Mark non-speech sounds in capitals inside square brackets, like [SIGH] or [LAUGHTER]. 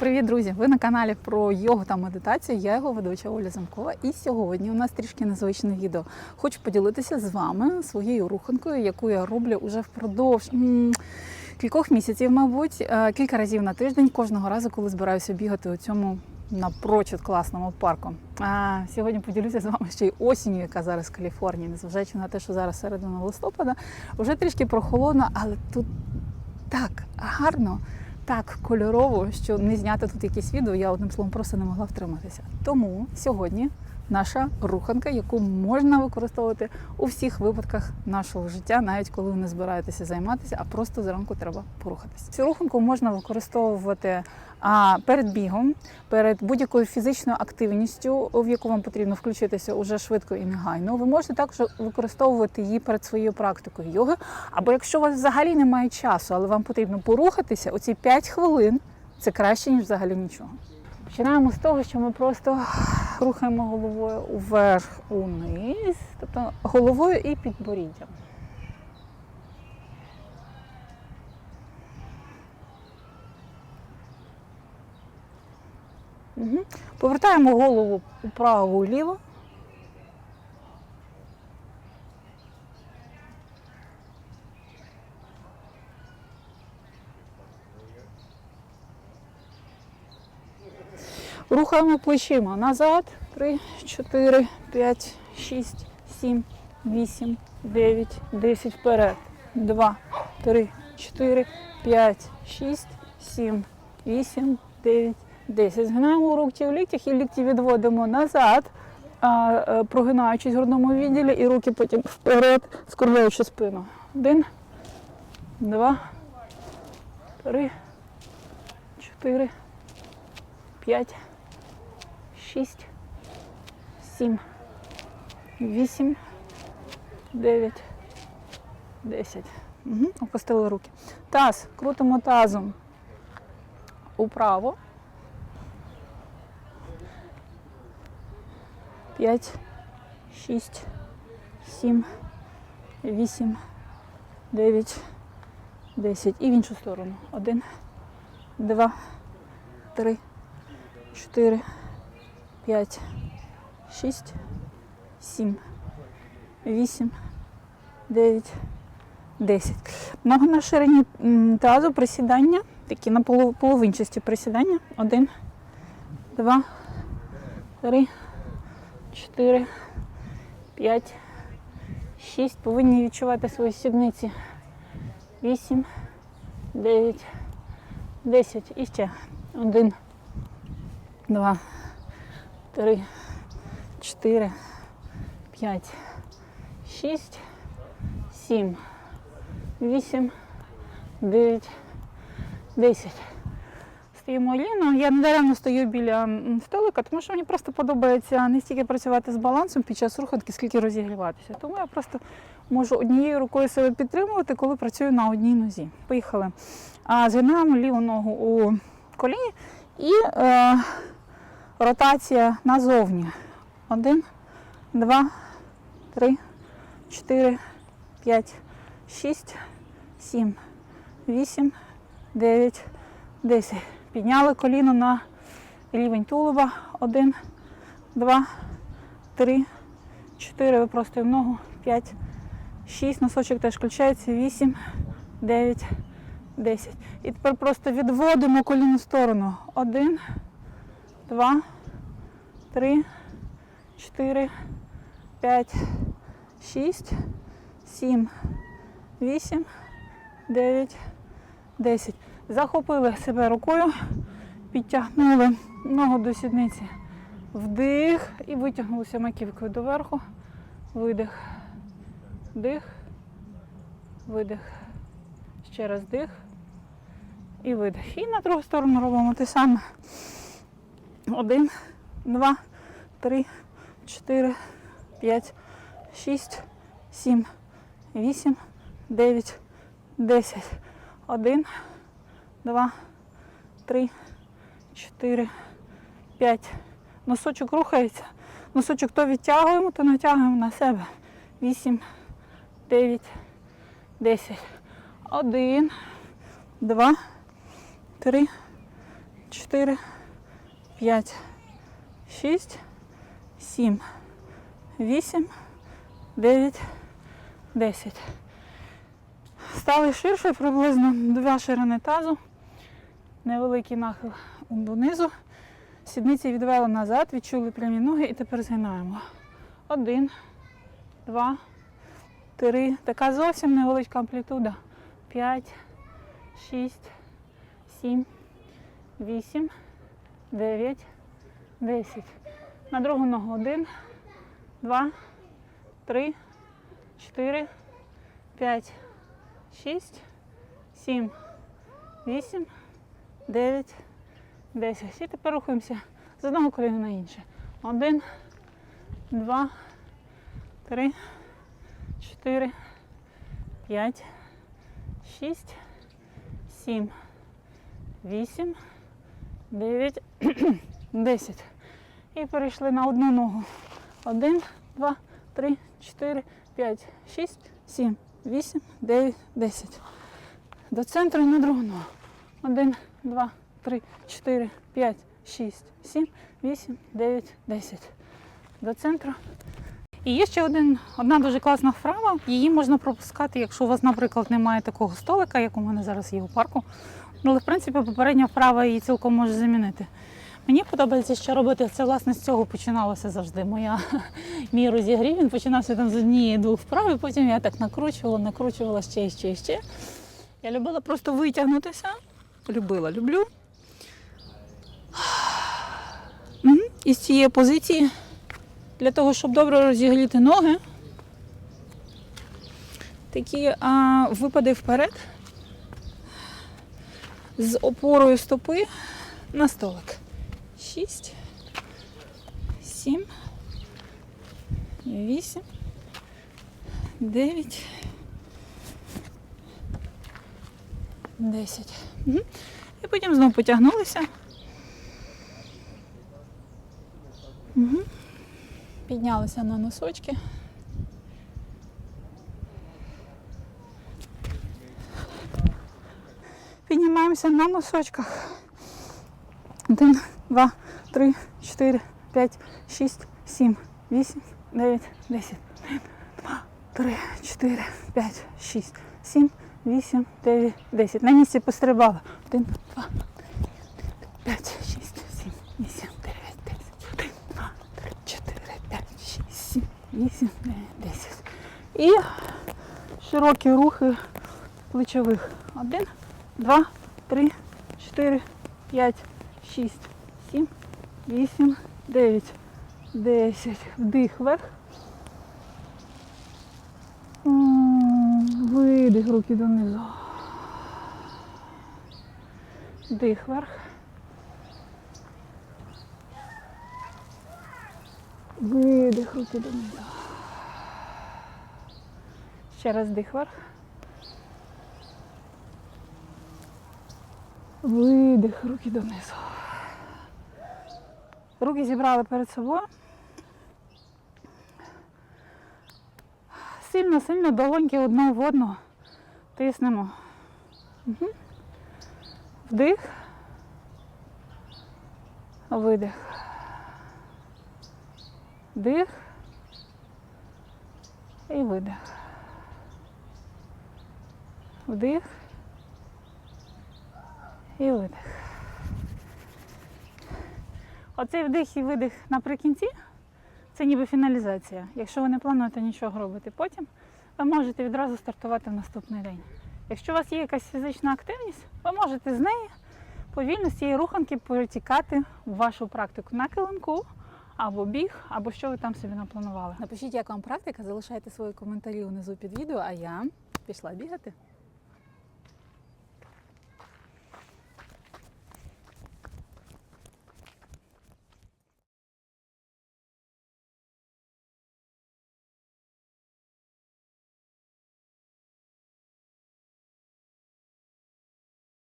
Привіт, друзі! Ви на каналі про йогу та медитацію. Я його ведуча Оля Замкова. І сьогодні у нас трішки незвичне відео. Хочу поділитися з вами своєю руханкою, яку я роблю уже впродовж кількох місяців, мабуть, е, кілька разів на тиждень, кожного разу, коли збираюся бігати у цьому напрочуд класному парку. А сьогодні поділюся з вами ще й осінню, яка зараз в Каліфорнії, незважаючи на те, що зараз середина листопада, вже трішки прохолодно, але тут так гарно так кольорово, що не зняти тут якесь відео, я одним словом просто не могла втриматися. Тому сьогодні наша руханка, яку можна використовувати у всіх випадках нашого життя, навіть коли ви не збираєтеся займатися, а просто зранку треба порухатися. Цю руханку можна використовувати а, перед бігом, перед будь-якою фізичною активністю, в яку вам потрібно включитися уже швидко і негайно. Ви можете також використовувати її перед своєю практикою йоги. Або якщо у вас взагалі немає часу, але вам потрібно порухатися, оці 5 хвилин це краще, ніж взагалі нічого. Починаємо з того, що ми просто рухаємо головою вверх униз, тобто головою і підборіддям. Угу. Повертаємо голову вправо Рухаємо плечима назад. 3, 4, 5, 6, 7, 8, 9, 10 вперед. 2, 3, 4, 5, 6, 7, 8, 9, 10. Згинаємо руки в ліктях і лікті відводимо назад, е, прогинаючись в грудному відділі, і руки потім вперед, скругляючи спину. Один, два, три, чотири, п'ять. 6, 7, 8, 9, 10. Угу. Опустили руки. Таз. Крутимо тазом управо. 5, 6, 7, 8, 9, 10. І в іншу сторону. 1, 2, 3, 4, 5, 6, 7, 8, 9, 10. Ноги на ширині тазу присідання, такі на полов- половинчасті присідання. 1, 2, 3, 4, 5, 6. Повинні відчувати свої сідниці. 8, 9, 10. І ще. 1, 2, три, чотири, п'ять, шість, сім, вісім, дев'ять, десять. Стоїмо Аліно. Я недаремно стою біля столика, тому що мені просто подобається не стільки працювати з балансом під час руханки, скільки розігріватися. Тому я просто можу однією рукою себе підтримувати, коли працюю на одній нозі. Поїхали. А згинаємо ліву ногу у коліні і е, ротація назовні. Один, два, три, чотири, п'ять, шість, сім, вісім, дев'ять, десять. Підняли коліно на рівень тулуба. Один, два, три, чотири. Випростуємо ногу. П'ять, шість. Носочок теж включається. Вісім, дев'ять, десять. І тепер просто відводимо коліно в сторону. Один, два, три, чотири, п'ять, шість, сім, вісім, дев'ять, десять. Захопили себе рукою, підтягнули ногу до сідниці. Вдих і витягнулися маківкою доверху. Видих. Вдих. Видих. Ще раз дих. І видих. І на другу сторону робимо те саме. Один, два, три, чотири, п'ять, шість, сім, вісім, дев'ять, десять. Один, два, три, чотири, п'ять. Носочок рухається. Носочок то відтягуємо, то натягуємо на себе. Вісім, дев'ять, десять. Один, два, три, чотири, п'ять, шість, сім, вісім, дев'ять, десять. Стали ширше, приблизно два ширини тазу, невеликий нахил донизу. Сідниці відвели назад, відчули прямі ноги і тепер згинаємо. Один, два, три. Така зовсім невеличка амплітуда. П'ять, шість, сім, вісім, дев'ять, десять. На другу ногу один, два, три, чотири, п'ять, шість, сім, вісім, дев'ять, десять. І тепер рухаємося з одного коліна на інше. Один, два, три, чотири, п'ять, шість, сім, вісім, дев'ять, десять. І перейшли на одну ногу. Один, два, три, чотири, п'ять, шість, сім, вісім, дев'ять, десять. До центру на другу ногу. Один, два, три, чотири, п'ять, шість, сім, вісім, дев'ять, десять. До центру. І є ще один, одна дуже класна вправа. Її можна пропускати, якщо у вас, наприклад, немає такого столика, як у мене зараз є у парку. Ну, Але, в принципі, попередня вправа її цілком може замінити. Мені подобається, що робити це власне з цього починалося завжди. Моя [LAUGHS] мій розігрів він починався там з однієї двох вправ, і потім я так накручувала, накручувала ще і ще і ще. Я любила просто витягнутися. Любила, люблю. І з цієї позиції для того, щоб добре розігріти ноги. Такі а, випади вперед з опорою стопи на столик. Шість, сім, вісім, дев'ять, десять. І потім знову потягнулися. Піднялися на носочки. Піднімаємося на носочках. Один, два, три, чотири, п'ять, шість, сім, вісім, дев'ять, десять. Один, два, три, чотири, п'ять, шість, сім, вісім, дев'ять, десять. На місці пострибали. Один, два, п'ять, шість, сім, вісім, дев'ять, десять. Один, два, три, чотири, п'ять, шість, сім, вісім, дев'ять, десять. І широкі рухи плечових. Один, два, три, чотири, п'ять, шість, сім, вісім, дев'ять, десять. Вдих вверх. Видих руки донизу. Вдих вверх. Видих руки донизу. Ще раз вдих вверх. Видих, руки донизу. Руки зібрали перед собою. Сильно-сильно долоньки одна в одну тиснемо. Угу. Вдих. Видих. Вдих. І видих. Вдих. І видих. Оцей вдих і видих наприкінці це ніби фіналізація. Якщо ви не плануєте нічого робити потім, ви можете відразу стартувати в наступний день. Якщо у вас є якась фізична активність, ви можете з неї повільно з цієї руханки перетікати в вашу практику на килимку, або біг, або що ви там собі напланували. Напишіть, як вам практика, залишайте свої коментарі внизу під відео, а я пішла бігати.